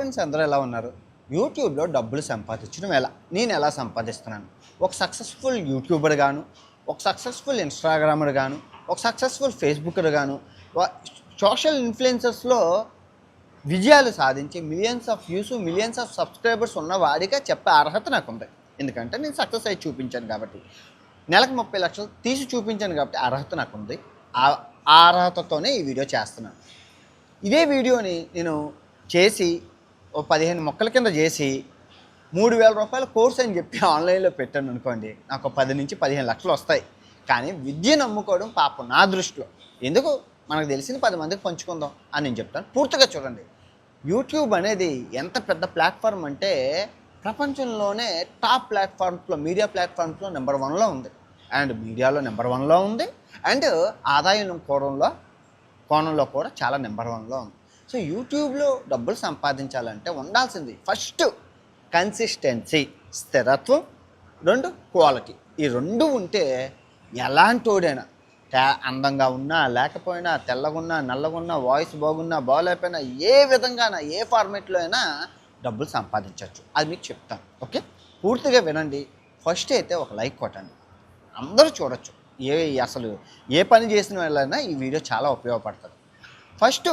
Friends అందరూ ఎలా ఉన్నారు? యూట్యూబ్లో డబ్బులు సంపాదించడం ఎలా? నేను ఎలా సంపాదిస్తున్నాను? ఒక సక్సెస్ఫుల్ యూట్యూబర్ గాను ఒక సక్సెస్ఫుల్ ఇన్స్టాగ్రామర్ గాను ఒక సక్సెస్ఫుల్ ఫేస్బుక్కర్ గాను సోషల్ ఇన్ఫ్లుయెన్సర్స్లో విజయాలు సాధించి millions of views millions of subscribers ఉన్న వాడిగా చెప్పే అర్హత నాకు ఉంది ఎందుకంటే నేను సక్సెస్ అయి చూపించాను కాబట్టి. నెలకు ముప్పై లక్షలు తీసి చూపించాను కాబట్టి అర్హత నాకు ఉంది ఆ ఆ అర్హతతోనే ఈ వీడియో చేస్తున్నాను. ఇదే వీడియోని నేను చేసి ఓ పదిహేను మొక్కల కింద చేసి మూడు వేల రూపాయల కోర్స్ అని చెప్పి ఆన్లైన్లో పెట్టాను అనుకోండి నాకు పది నుంచి పదిహేను లక్షలు వస్తాయి. కానీ విద్యను నమ్ముకోవడం పాపం నా దృష్టిలో. ఎందుకు? మనకు తెలిసిన పది మందికి పంచుకుందాం అని నేను చెప్తాను. పూర్తిగా చూడండి. యూట్యూబ్ అనేది ఎంత పెద్ద ప్లాట్ఫామ్ అంటే ప్రపంచంలోనే టాప్ ప్లాట్ఫామ్స్లో మీడియా ప్లాట్ఫామ్స్లో నెంబర్ వన్లో ఉంది. అండ్ మీడియాలో నెంబర్ వన్లో ఉంది. అండ్ ఆదాయం కోణంలో కోణంలో కూడా చాలా నెంబర్ వన్లో ఉంది. సో యూట్యూబ్లో డబ్బులు సంపాదించాలంటే ఉండాల్సింది ఫస్ట్ కన్సిస్టెన్సీ స్థిరత్వం రెండు క్వాలిటీ ఈ రెండు ఉంటే ఎలాంటోడైనా తే అందంగా ఉన్నా లేకపోయినా తెల్లగున్నా నల్లగున్నా వాయిస్ బాగున్నా బాగోలేకపోయినా ఏ విధంగానా ఏ ఫార్మేట్లో అయినా డబ్బులు సంపాదించవచ్చు. అది మీకు చెప్తాను ఓకే? పూర్తిగా వినండి. ఫస్ట్ అయితే ఒక లైక్ కొట్టండి. అందరూ చూడొచ్చు. ఏ అసలు ఏ పని చేసిన వాళ్ళైనా ఈ వీడియో చాలా ఉపయోగపడుతుంది. ఫస్ట్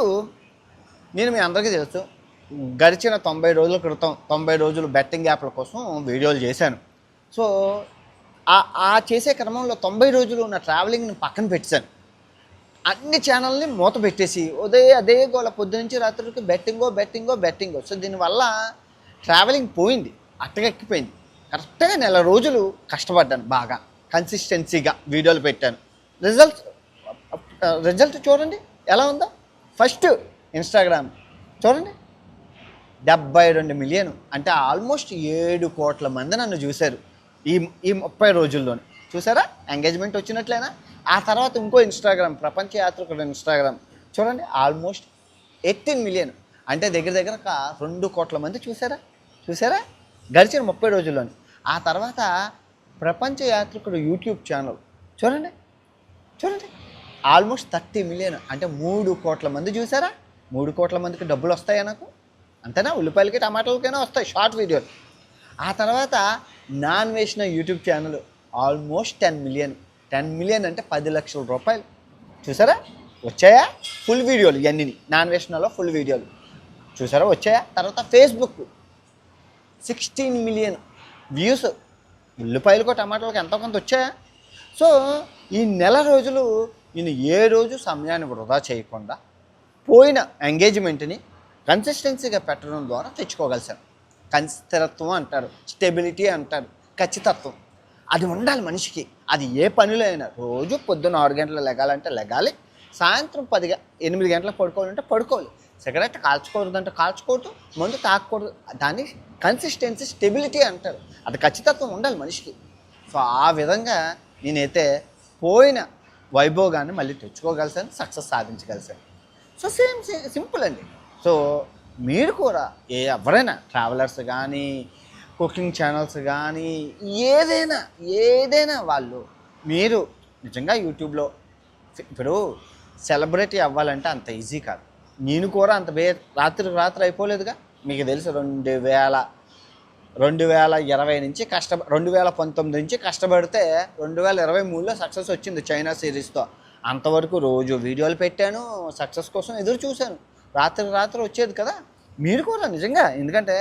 నేను మీ అందరికీ తెలుసు గడిచిన తొంభై రోజుల క్రితం తొంభై రోజులు బెట్టింగ్ యాప్ల కోసం వీడియోలు చేశాను. సో ఆ చేసే క్రమంలో తొంభై రోజులు నా ట్రావెలింగ్ని పక్కన పెట్టాను అన్ని ఛానల్ని మూత పెట్టేసి ఉదే అదే గోల పొద్దు నుంచి రాత్రికి బెట్టింగో బెట్టింగో బెట్టింగో సో దీనివల్ల ట్రావెలింగ్ పోయింది అట్టగెక్కిపోయింది కరెక్ట్గా నెల రోజులు కష్టపడ్డాను బాగా కన్సిస్టెన్సీగా వీడియోలు పెట్టాను. రిజల్ట్ రిజల్ట్ uh, చూడండి ఎలా ఉందో? ఫస్ట్ ఇన్స్టాగ్రామ్ చూడండి. డెబ్బై రెండు మిలియన్ అంటే ఆల్మోస్ట్ ఏడు కోట్ల మంది నన్ను చూశారు ఈ ఈ ముప్పై రోజుల్లోనే. చూసారా? ఎంగేజ్మెంట్ వచ్చినట్లేనా? ఆ తర్వాత ఇంకో ఇన్స్టాగ్రామ్ ప్రపంచ యాత్రికుడు ఇన్స్టాగ్రామ్ చూడండి ఆల్మోస్ట్ ఎయిటీన్ మిలియన్. అంటే దగ్గర దగ్గర ఒక రెండు కోట్ల మంది చూసారా? చూసారా? గడిచిన ముప్పై రోజుల్లోనే. ఆ తర్వాత ప్రపంచ యాత్రికుడు యూట్యూబ్ ఛానల్ చూడండి. చూడండి. Almost thirty million. అంటే మూడు కోట్ల మంది చూసారా? మూడు కోట్ల మందికి డబ్బులు వస్తాయా నాకు? అంతేనా? ఉల్లిపాయలకి టమాటాలకైనా వస్తాయి షార్ట్ వీడియోలు. ఆ తర్వాత నాన్ వేసిన YouTube channel almost ten million. Ten million అంటే పది లక్షల రూపాయలు. చూసారా? వచ్చాయా? ఫుల్ వీడియోలు ఇవన్నీ నాన్ వేషనలో ఫుల్ వీడియోలు. చూసారా? వచ్చాయా? తర్వాత ఫేస్బుక్. Sixteen million views. ఉల్లిపాయలకు టమాటాలకు ఎంతో కొంత వచ్చాయా? సో ఈ నెల రోజులు నేను ఏ రోజు సమయాన్ని వృధా చేయకుండా పోయిన ఎంగేజ్మెంట్ని కన్సిస్టెన్సీగా పెట్టడం ద్వారా తెచ్చుకోగలిసాను కన్స్థిరత్వం అంటారు స్టెబిలిటీ అంటారు ఖచ్చితత్వం. అది ఉండాలి మనిషికి. అది ఏ పనిలో అయినా రోజు పొద్దున్న ఆరు గంటలు లెగాలంటే లెగాలి. సాయంత్రం పది ఎనిమిది గంటలకు పడుకోవాలంటే పడుకోవాలి. సిగరెట్ కాల్చకూడదు అంటే కాల్చకూడదు మందు తాకూడదు. దాన్ని కన్సిస్టెన్సీ స్టెబిలిటీ అంటారు. అది ఖచ్చితత్వం ఉండాలి మనిషికి. సో ఆ విధంగా నేనైతే పోయిన వైభోగాన్ని మళ్ళీ తెచ్చుకోగలిసాను సక్సెస్ సాధించగలిసాను. సో సేమ్ సింపుల్ అండి. సో మీరు కూడా ఏ ఎవరైనా ట్రావెలర్స్ కానీ కుకింగ్ ఛానల్స్ కానీ ఏదైనా ఏదైనా వాళ్ళు మీరు నిజంగా యూట్యూబ్లో ఇప్పుడు సెలబ్రిటీ అవ్వాలంటే అంత ఈజీ కాదు. నేను కూడా అంత బే రాత్రి రాత్రి అయిపోలేదుగా. మీకు తెలుసు రెండు వేల రెండు వేల ఇరవై నుంచి కష్ట రెండు వేల పంతొమ్మిది నుంచి కష్టపడితే రెండు వేల ఇరవై మూడులో సక్సెస్ వచ్చింది చైనా సిరీస్తో. అంతవరకు రోజు వీడియోలు పెట్టాను సక్సెస్ కోసం ఎదురు చూశాను. రాత్రి రాత్రి వచ్చేది కదా. మీరు కూడా నిజంగా ఎందుకంటే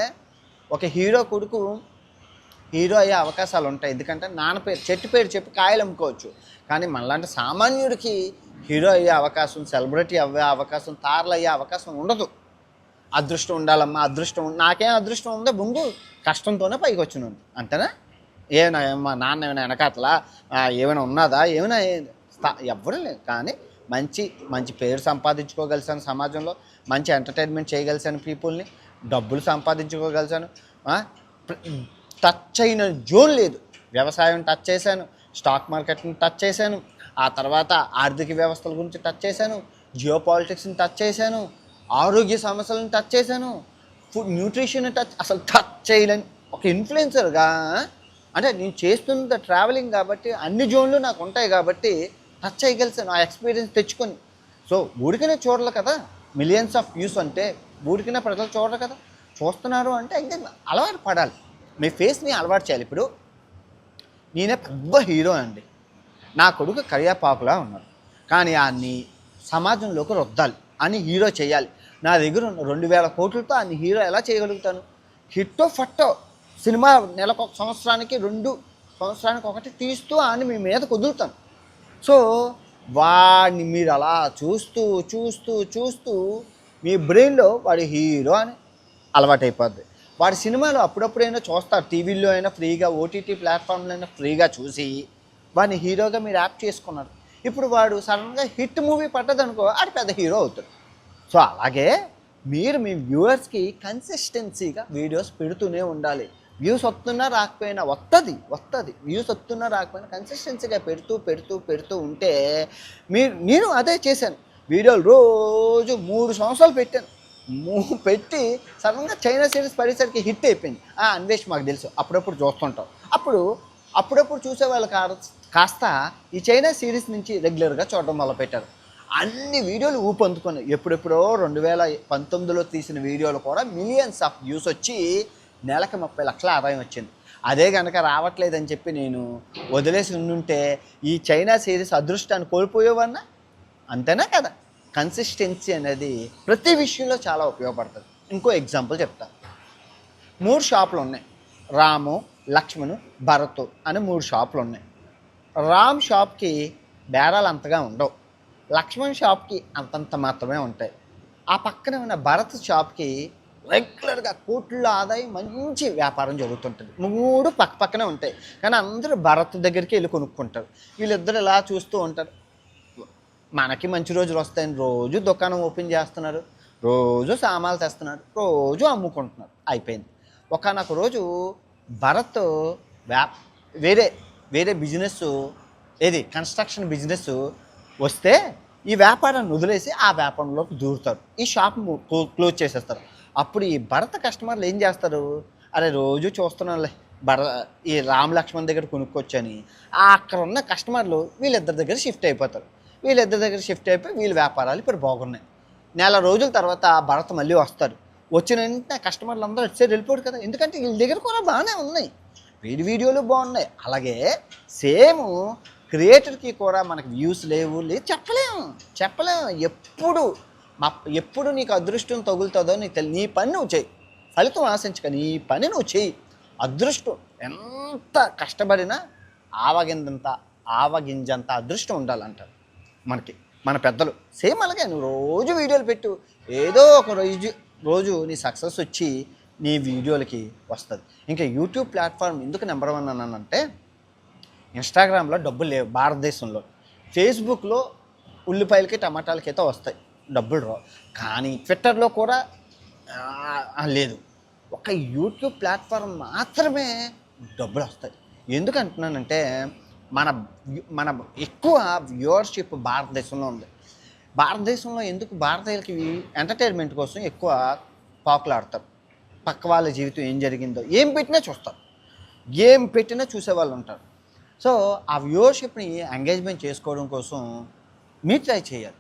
ఒక హీరో కొడుకు హీరో అయ్యే అవకాశాలు ఉంటాయి. ఎందుకంటే నాన్న పేరు చెట్టు పేరు చెప్పి కాయలు అమ్ముకోవచ్చు. కానీ మనలాంటి సామాన్యుడికి హీరో అయ్యే అవకాశం సెలబ్రిటీ అవ్వే అవకాశం తారలు అయ్యే అవకాశం ఉండదు. అదృష్టం ఉండాలమ్మా అదృష్టం నాకేం అదృష్టం ఉందో ముందు కష్టంతోనే పైకి వచ్చినాను అంతేనా? ఏమైనా మా నాన్న ఏమైనా వెనకాతలా ఏమైనా ఉన్నదా? ఏమైనా స్థా- ఎవ్వరూ లేదు కానీ మంచి మంచి పేరు సంపాదించుకోగలిసాను సమాజంలో. మంచి ఎంటర్టైన్మెంట్ చేయగలిసాను పీపుల్ని. డబ్బులు సంపాదించుకోగలిసాను టచ్ అయిన జోన్ లేదు. వ్యవసాయం టచ్ చేశాను. స్టాక్ మార్కెట్ని టచ్ చేశాను. ఆ తర్వాత ఆర్థిక వ్యవస్థల గురించి టచ్ చేశాను. జియో పాలిటిక్స్ని టచ్ చేశాను. ఆరోగ్య సమస్యలను టచ్ చేశాను. ఫుడ్ న్యూట్రిషన్ టచ్ అసలు టచ్ చేయలేని ఒక ఇన్ఫ్లుయెన్సర్గా అంటే నేను చేస్తున్న ట్రావెలింగ్ కాబట్టి అన్ని జోన్లు నాకు ఉంటాయి కాబట్టి టచ్ చేయగలిసాను ఆ ఎక్స్పీరియన్స్ తెచ్చుకొని. సో ఊరికనే చూడలే కదా. మిలియన్స్ ఆఫ్ వ్యూస్ అంటే ఊరికనే ప్రజలు చూడరు కదా. చూస్తున్నారు అంటే ఇంకా అలవాటు పడాలి. మీ ఫేస్ని అలవాటు చేయాలి. ఇప్పుడు నేనే పెద్ద హీరో అండి. నా కొడుకు కరియాపాకులా ఉన్నాడు. కానీ ఆయన్ని సమాజంలోకి రుద్దాలి. అని హీరో చేయాలి. నా దగ్గర రెండు వేల కోట్లతో అన్ని హీరో ఎలా చేయగలుగుతాను? హిట్టో ఫట్టో సినిమా నెలకు ఒక సంవత్సరానికి రెండు సంవత్సరానికి ఒకటి తీస్తూ అని మీ మీద కుదురుతాను. సో వాడిని మీరు అలా చూస్తూ చూస్తూ చూస్తూ మీ బ్రెయిన్లో వాడి హీరో అని అలవాటైపోద్ది. వాడి సినిమాలు అప్పుడప్పుడైనా చూస్తారు. టీవీలో అయినా ఫ్రీగా ఓటీటీ ప్లాట్ఫామ్లో అయినా ఫ్రీగా చూసి వాడిని హీరోగా మీరు యాప్ చేసుకున్నారు. ఇప్పుడు వాడు సడన్గా హిట్ మూవీ పట్టదనుకో అది పెద్ద హీరో అవుతాడు. సో అలాగే మీరు మీ వ్యూవర్స్కి కన్సిస్టెన్సీగా వీడియోస్ పెడుతూనే ఉండాలి. వ్యూస్ వస్తున్నా రాకపోయినా వస్తుంది వస్తుంది వ్యూస్ వస్తున్నా రాకపోయినా కన్సిస్టెన్సీగా పెడుతూ పెడుతూ పెడుతూ ఉంటే మీరు నేను అదే చేశాను. వీడియోలు రోజు మూడు సంవత్సరాలు పెట్టాను. మూ పెట్టి సడన్గా చైనా సిరీస్ పడేసరికి హిట్ అయిపోయింది. ఆ అన్వేష్ మాకు తెలుసు. అప్పుడప్పుడు చూస్తుంటాం. అప్పుడు అప్పుడప్పుడు చూసే వాళ్ళు కాస్త ఈ చైనా సిరీస్ నుంచి రెగ్యులర్గా చూడడం మొదలుపెట్టారు అన్ని వీడియోలు ఊపందుకున్నాయి ఎప్పుడెప్పుడో రెండు వేల పంతొమ్మిదిలో తీసిన వీడియోలు కూడా మిలియన్స్ ఆఫ్ వ్యూస్ వచ్చి నెలకు ముప్పై లక్షల ఆదాయం వచ్చింది. అదే కనుక రావట్లేదని చెప్పి నేను వదిలేసి ఉండుంటే ఈ చైనా సిరీస్ అదృష్టాన్ని కోల్పోయేవన్నా? అంతేనా కదా? కన్సిస్టెన్సీ అనేది ప్రతి విషయంలో చాలా ఉపయోగపడుతుంది. ఇంకో ఎగ్జాంపుల్ చెప్తాను మూడు షాపులు ఉన్నాయి. రాము లక్ష్మణు భరత్ అని మూడు షాపులు ఉన్నాయి. రామ్ షాప్కి బేరాలు అంతగా ఉండవు. లక్ష్మణ్ షాప్కి అంతంత మాత్రమే ఉంటాయి. ఆ పక్కన ఉన్న భరత్ షాప్కి రెగ్యులర్గా కోట్ల ఆదాయం మంచి వ్యాపారం జరుగుతుంటుంది. మూడు పక్క పక్కనే ఉంటాయి. కానీ అందరూ భరత్ దగ్గరికి వెళ్ళి కొనుక్కుంటారు. వీళ్ళిద్దరు ఇలా చూస్తూ ఉంటారు? మనకి మంచి రోజులు వస్తాయని రోజు దుకాణం ఓపెన్ చేస్తున్నారు. రోజు సామాన్లు తెస్తున్నారు. రోజు అమ్ముకుంటున్నారు. అయిపోయింది. ఒకనొక రోజు భరత్ వ్యా వేరే వేరే బిజినెస్ ఏది కన్స్ట్రక్షన్ బిజినెస్ వస్తే ఈ వ్యాపారాన్ని వదిలేసి ఆ వ్యాపారంలోకి దూరుతారు. ఈ షాప్ క్లోజ్ చేసేస్తారు. అప్పుడు ఈ భరత కస్టమర్లు ఏం చేస్తారు? అరే రోజు చూస్తున్నాంలే భర ఈ రామ్ లక్ష్మణ్ దగ్గర కొనుక్కొచ్చని అక్కడ ఉన్న కస్టమర్లు వీళ్ళిద్దరి దగ్గర షిఫ్ట్ అయిపోతారు. వీళ్ళిద్దరి దగ్గర షిఫ్ట్ అయిపోయి వీళ్ళ వ్యాపారాలు ఇప్పుడు బాగున్నాయి. నెల రోజుల తర్వాత భరత మళ్ళీ వస్తారు. వచ్చిన వెంటనే కస్టమర్లు అందరూ వచ్చేది వెళ్ళిపోడు కదా. ఎందుకంటే వీళ్ళ దగ్గర కూడా బాగానే ఉన్నాయి. వీడి వీడియోలు బాగున్నాయి. అలాగే సేమ్ క్రియేటర్కి కూడా మనకి వ్యూస్ లేవు లేదు చెప్పలేము చెప్పలేము ఎప్పుడు మా ఎప్పుడు నీకు అదృష్టం తగులుతుందో నీకు తెలి నీ పని నువ్వు చేయి. ఫలితం ఆశించక నీ పని నువ్వు చేయి. అదృష్టం ఎంత కష్టపడినా ఆవగిందంత ఆవగింజంత అదృష్టం ఉండాలంటారు మనకి మన పెద్దలు. సేమ్ అలాగే నువ్వు రోజు వీడియోలు పెట్టు. ఏదో ఒక రోజు రోజు నీ సక్సెస్ వచ్చి నీ వీడియోలకి వస్తుంది. ఇంకా యూట్యూబ్ ప్లాట్ఫామ్ ఎందుకు నెంబర్ వన్ అన్నానంటే ఇన్స్టాగ్రామ్లో డబ్బులు లేవు భారతదేశంలో. ఫేస్బుక్లో ఉల్లిపాయలకి టమాటాలకి అయితే వస్తాయి. డబ్బులు రావు. కానీ ట్విట్టర్లో కూడా లేదు. ఒక యూట్యూబ్ ప్లాట్ఫామ్ మాత్రమే డబ్బులు వస్తాయి. ఎందుకు అంటున్నానంటే మన మన ఎక్కువ వ్యూవర్షిప్ భారతదేశంలో ఉంది. భారతదేశంలో ఎందుకు భారతీయులకి ఎంటర్టైన్మెంట్ కోసం ఎక్కువ పాకులాడతారు పక్క వాళ్ళ జీవితం ఏం జరిగిందో ఏం పెట్టినా చూస్తారు. ఏం పెట్టినా చూసేవాళ్ళు ఉంటారు. సో ఆ వ్యూవర్షిప్ని ఎంగేజ్మెంట్ చేసుకోవడం కోసం మీరు ట్రై చేయాలి.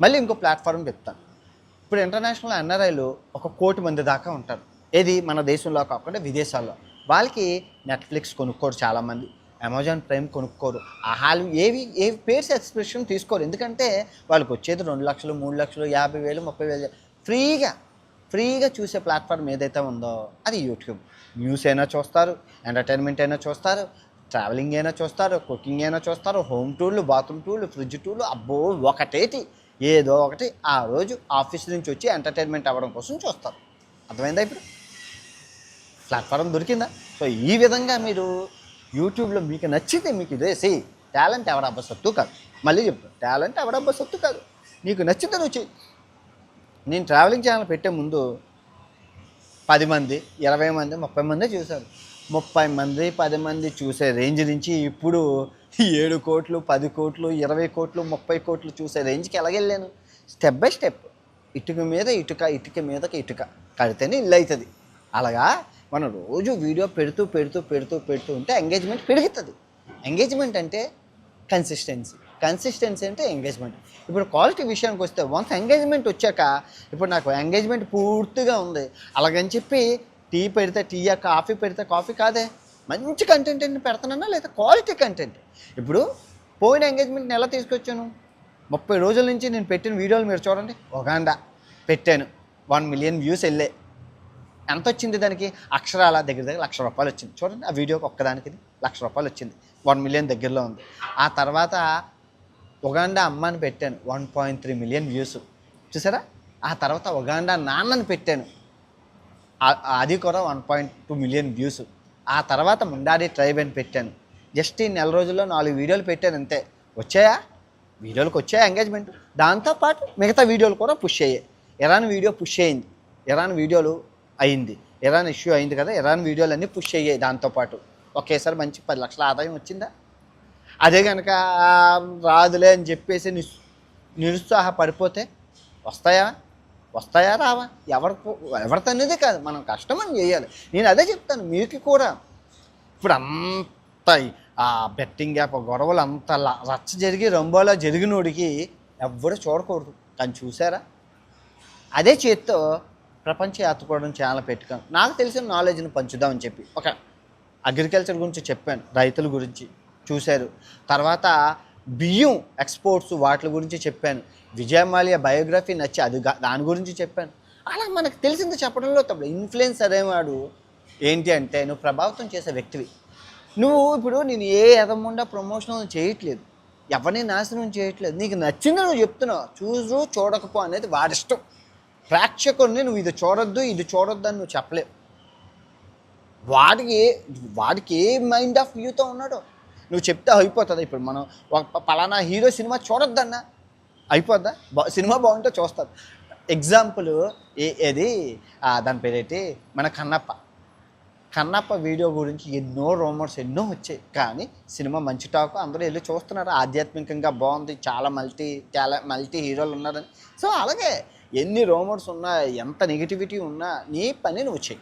మళ్ళీ ఇంకో ప్లాట్ఫామ్ చెప్తాను. ఇప్పుడు ఇంటర్నేషనల్ ఎన్ఆర్ఐలు ఒక కోటి మంది దాకా ఉంటారు. ఏది మన దేశంలో కాకుండా విదేశాల్లో. వాళ్ళకి నెట్ఫ్లిక్స్ కొనుక్కోరు చాలామంది. అమెజాన్ ప్రైమ్ కొనుక్కోరు. ఆ హాల్ ఏవి ఏ పేర్స్ ఎక్స్ప్రెషన్ తీసుకోరు. ఎందుకంటే వాళ్ళకి వచ్చేది రెండు లక్షలు మూడు లక్షలు యాభై వేలు ముప్పై వేలు. ఫ్రీగా ఫ్రీగా చూసే ప్లాట్ఫామ్ ఏదైతే ఉందో అది యూట్యూబ్. న్యూస్ అయినా చూస్తారు ఎంటర్టైన్మెంట్ అయినా చూస్తారు ట్రావెలింగ్ అయినా చూస్తారు కుకింగ్ అయినా చూస్తారు హోమ్ టూర్లు బాత్రూమ్ టూర్లు ఫ్రిడ్జ్ టూర్లు అబ్బో ఒకటేటి. ఏదో ఒకటి ఆ రోజు ఆఫీస్ నుంచి వచ్చి ఎంటర్టైన్మెంట్ అవ్వడం కోసం చూస్తారు. అర్థమైందా ఇప్పుడు? ప్లాట్ఫారం దొరికిందా? సో ఈ విధంగా మీరు యూట్యూబ్లో మీకు నచ్చితే మీకు ఇదే. టాలెంట్ ఎవడబ్బ సత్తు కాదు. మళ్ళీ చెప్తాను టాలెంట్ ఎవడబ్బ సత్తు కాదు. నీకు నచ్చితే నువ్వు చెయ్యి. నేను ట్రావెలింగ్ ఛానల్ పెట్టే ముందు పది మంది ఇరవై మంది ముప్పై మందే చూశారు. ముప్పై మంది పది మంది చూసే రేంజ్ నుంచి ఇప్పుడు ఏడు కోట్లు పది కోట్లు ఇరవై కోట్లు ముప్పై కోట్లు చూసే రేంజ్కి ఎలాగెళ్ళాను స్టెప్ బై స్టెప్. ఇటుక మీద ఇటుక ఇటుక మీదకి ఇటుక. కడితేనే ఇల్లు అవుతుంది అలాగా మనం రోజు వీడియో పెడుతూ పెడుతూ పెడుతూ పెడుతూ ఉంటే ఎంగేజ్మెంట్ పెరుగుతుంది. ఎంగేజ్మెంట్ అంటే కన్సిస్టెన్సీ. కన్సిస్టెన్సీ అంటే ఎంగేజ్మెంట్. ఇప్పుడు క్వాలిటీ విషయానికి వస్తే వన్స్ ఎంగేజ్మెంట్ వచ్చాక ఇప్పుడు నాకు ఎంగేజ్మెంట్ పూర్తిగా ఉంది. అలాగని చెప్పి టీ పెడితే టీ కాఫీ పెడితే కాఫీ కాదే? మంచి కంటెంట్ పెడుతున్నానా లేదా క్వాలిటీ కంటెంట్ ఇప్పుడు పోయిన ఎంగేజ్మెంట్ని ఎలా తీసుకొచ్చాను? ముప్పై రోజుల నుంచి నేను పెట్టిన వీడియోలు మీరు చూడండి. ఒగాండా పెట్టాను. వన్ మిలియన్ వ్యూస్ వెళ్ళే ఎంత వచ్చింది దానికి? అక్షరాల దగ్గర దగ్గర లక్ష రూపాయలు వచ్చింది. చూడండి ఆ వీడియోకి ఒక్కదానికి లక్ష రూపాయలు వచ్చింది. వన్ మిలియన్ దగ్గరలో ఉంది. ఆ తర్వాత ఉగాండా అమ్మని పెట్టాను. One point three million views చూసారా? ఆ తర్వాత ఉగాండా నాన్నని పెట్టాను. అది కూడా one point two million views ఆ తర్వాత ముండాడి ట్రైబ్ అని పెట్టాను. జస్ట్ ఈ నెల రోజుల్లో నాలుగు వీడియోలు పెట్టాను అంతే. వచ్చాయా? వీడియోలకు వచ్చాయా ఎంగేజ్మెంట్ దాంతోపాటు మిగతా వీడియోలు కూడా పుష్ అయ్యాయి. ఇరాన్ వీడియో పుష్ అయింది. ఇరాన్ వీడియోలు అయింది. ఇరాన్ ఇష్యూ అయింది కదా ఇరాన్ వీడియోలు అన్నీ పుష్ అయ్యాయి దాంతోపాటు ఒకేసారి మంచి పది లక్షల ఆదాయం వచ్చిందా? అదే కనుక రాదులే అని చెప్పేసి నిస్ నిరుత్సాహపడిపోతే వస్తాయా? వస్తాయా రావా? ఎవరి ఎవరితో అనేది కాదు. మనం కష్టమని చేయాలి. నేను అదే చెప్తాను. మీకు కూడా ఇప్పుడు అంత ఆ బెట్టింగ్ యాప్ గొడవలు అంత రచ్చ జరిగి రంబోలా జరిగినోడికి ఎవ్వరు చూడకూడదు. కానీ చూసారా? అదే చేత్తో ప్రపంచ యాత్రకోవడం ఛానల్ పెట్టుకాను నాకు తెలిసిన నాలెడ్జ్ని పంచుదామని చెప్పి ఒక అగ్రికల్చర్ గురించి చెప్పాను రైతుల గురించి చూశారు. తర్వాత బియ్యం ఎక్స్పోర్ట్స్ వాటి గురించి చెప్పాను. విజయమాల్య బయోగ్రఫీ నచ్చి అది దాని గురించి చెప్పాను. అలా మనకు తెలిసింది చెప్పడంలో తప్పుడు. ఇన్ఫ్లుయెన్స్ అనేవాడు ఏంటి అంటే నువ్వు ప్రభావితం చేసే వ్యక్తివి. నువ్వు ఇప్పుడు నేను ఏ ఎదముండా ప్రమోషన్ చేయట్లేదు. ఎవరిని నాశనం చేయట్లేదు. నీకు నచ్చింది నువ్వు చెప్తున్నావు. చూసు చూడకపో అనేది వాడిష్టం. ప్రేక్షకుడిని నువ్వు ఇది చూడొద్దు ఇది చూడొద్దు అని నువ్వు చెప్పలేవు. వాడికి వాడికి ఏ మైండ్ ఆఫ్ వ్యూతో ఉన్నాడో? నువ్వు చెప్తే అయిపోతుంది. ఇప్పుడు మనం ఒక పలానా హీరో సినిమా చూడొద్దన్నా అయిపోద్దా? బా సినిమా బాగుంటే చూస్తారు. ఎగ్జాంపుల్ ఏ ఏది? దాని పేరేంటి? మన కన్నప్ప. కన్నప్ప వీడియో గురించి ఎన్నో రూమర్స్ ఎన్నో వచ్చాయి. కానీ సినిమా మంచి టాక్ అందరూ వెళ్ళి చూస్తున్నారు. ఆధ్యాత్మికంగా బాగుంది. చాలా మల్టీ చాలా మల్టీ హీరోలు ఉన్నారని. సో అలాగే ఎన్ని రూమర్స్ ఉన్నా ఎంత నెగిటివిటీ ఉన్నా నీ పని నువ్వు చెయ్యి.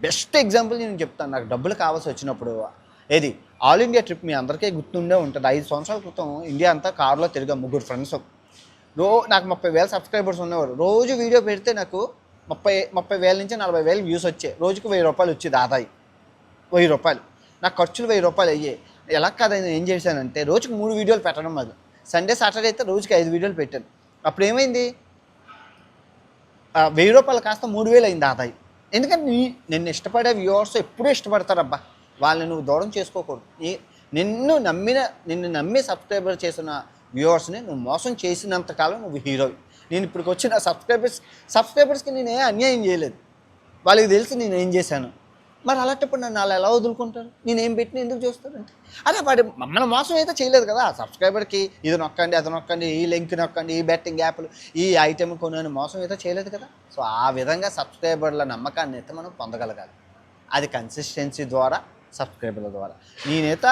బెస్ట్ ఎగ్జాంపుల్ నేను చెప్తాను. నాకు డబ్బులు కావాల్సి వచ్చినప్పుడు ఏది? ఆల్ ఇండియా ట్రిప్ మీ అందరికీ గుర్తుండే ఉంటుంది. ఐదు సంవత్సరాల క్రితం ఇండియా అంతా కారులో తిరిగా ముగ్గురు ఫ్రెండ్స్. రో నాకు ముప్పై వేల సబ్స్క్రైబర్స్ ఉన్నవారు రోజు వీడియో పెడితే నాకు ముప్పై ముప్పై వేల నుంచి నలభై వేలు వ్యూస్ వచ్చాయి. రోజుకు వెయ్యి రూపాయలు వచ్చేది ఆదాయం. వెయ్యి రూపాయలు. నా ఖర్చులు వెయ్యి రూపాయలు అయ్యాయి. ఎలా కాదు నేను ఏం చేశానంటే రోజుకు మూడు వీడియోలు పెట్టడం అది సండే సాటర్డే అయితే రోజుకి ఐదు వీడియోలు పెట్టాను. అప్పుడు ఏమైంది? వెయ్యి రూపాయలు కాస్త మూడు వేలు అయింది ఆదాయం. ఎందుకంటే నేను నిన్ను ఇష్టపడే వ్యూవర్స్ ఎప్పుడూ ఇష్టపడతారబ్బా. వాళ్ళని నువ్వు దూరం చేసుకోకూడదు. నిన్ను నమ్మిన నిన్ను నమ్మి సబ్స్క్రైబర్ చేసిన వ్యూవర్స్ని నువ్వు మోసం చేసినంత కాలం నువ్వు హీరోవి నేను ఇప్పటికి వచ్చిన సబ్స్క్రైబర్స్ సబ్స్క్రైబర్స్కి నేను ఏ అన్యాయం చేయలేదు. వాళ్ళకి తెలిసి నేను ఏం చేశాను. మరి అలాంటప్పుడు నన్ను అలా ఎలా వదులుకుంటారు? నేను ఏం పెట్టిన ఎందుకు చూస్తారంటే అదే వాడి మన మోసం అయితే చేయలేదు కదా. సబ్స్క్రైబర్కి ఇది నొక్కండి అది నొక్కండి ఈ లింక్ నొక్కండి ఈ బెట్టింగ్ యాప్లు ఈ ఐటెం కొనని మోసం అయితే చేయలేదు కదా. సో ఆ విధంగా సబ్స్క్రైబర్ల నమ్మకాన్ని అయితే మనం పొందగలగాలి. అది కన్సిస్టెన్సీ ద్వారా సబ్స్క్రైబర్ల ద్వారా. నేనైతే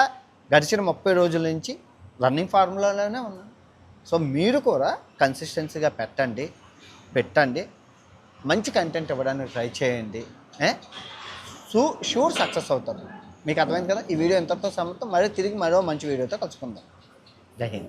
గడిచిన ముప్పై రోజుల నుంచి రన్నింగ్ ఫార్ములాలోనే ఉన్నాను సో మీరు కూడా కన్సిస్టెన్సీగా పెట్టండి పెట్టండి. మంచి కంటెంట్ ఇవ్వడానికి ట్రై చేయండి షూ షూర్ సక్సెస్ అవుతారు. మీకు అర్థమైంది కదా? ఈ వీడియో ఎంతతో సమర్థం మరీ తిరిగి మరో మంచి వీడియోతో కలుసుకుందాం. జై హింద్.